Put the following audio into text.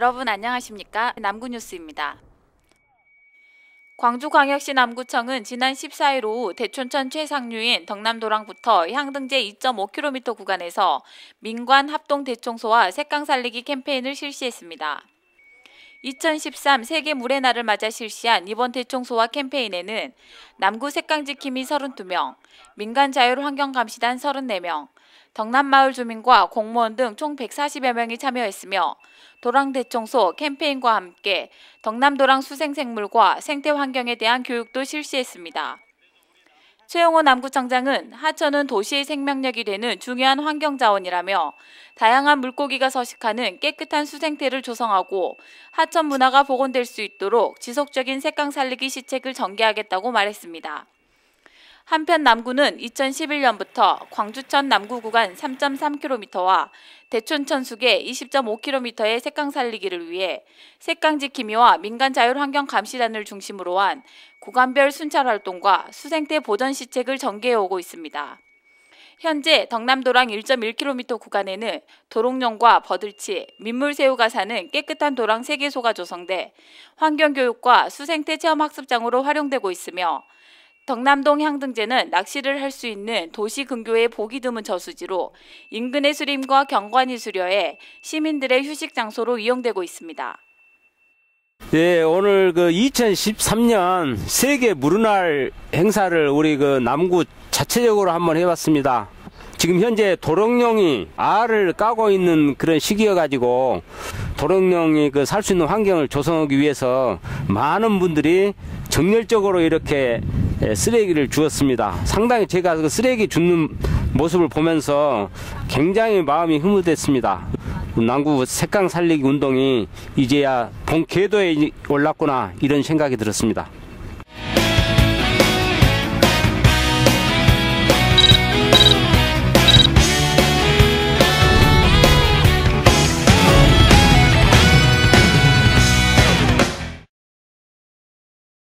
여러분 안녕하십니까? 남구뉴스입니다. 광주광역시 남구청은 지난 14일 오후 대촌천 최상류인 덕남도랑부터 향등제 2.5km 구간에서 민관 합동 대청소와 색강 살리기 캠페인을 실시했습니다. 2013 세계 물의 날을 맞아 실시한 이번 대청소와 캠페인에는 남구 색강지킴이 32명, 민간 자율환경감시단 34명, 덕남마을 주민과 공무원 등 총 140여 명이 참여했으며 도랑 대청소 캠페인과 함께 덕남도랑 수생생물과 생태 환경에 대한 교육도 실시했습니다. 최영호 남구청장은 하천은 도시의 생명력이 되는 중요한 환경 자원이라며 다양한 물고기가 서식하는 깨끗한 수생태를 조성하고 하천 문화가 복원될 수 있도록 지속적인 색강 살리기 시책을 전개하겠다고 말했습니다. 한편 남구는 2011년부터 광주천 남구 구간 3.3km와 대촌천 수계 20.5km의 색강 살리기를 위해 색강 지킴이와 민간 자율환경 감시단을 중심으로 한 구간별 순찰 활동과 수생태 보전 시책을 전개해 오고 있습니다. 현재 덕남도랑 1.1km 구간에는 도롱뇽과 버들치, 민물새우가 사는 깨끗한 도랑 3개소가 조성돼 환경교육과 수생태 체험학습장으로 활용되고 있으며 덕남동 향등제는 낚시를 할 수 있는 도시 근교의 보기 드문 저수지로 인근의 수림과 경관이 수려해 시민들의 휴식 장소로 이용되고 있습니다. 예, 오늘 그 2013년 세계 무르날 행사를 우리 그 남구 자체적으로 한번 해봤습니다. 지금 현재 도롱뇽이 알을 까고 있는 그런 시기여가지고 도롱뇽이 그 살 수 있는 환경을 조성하기 위해서 많은 분들이 정열적으로 이렇게 예, 쓰레기를 주었습니다. 상당히 제가 그 쓰레기 줍는 모습을 보면서 굉장히 마음이 흐뭇했습니다. 남구 색강 살리기 운동이 이제야 본 궤도에 올랐구나 이런 생각이 들었습니다.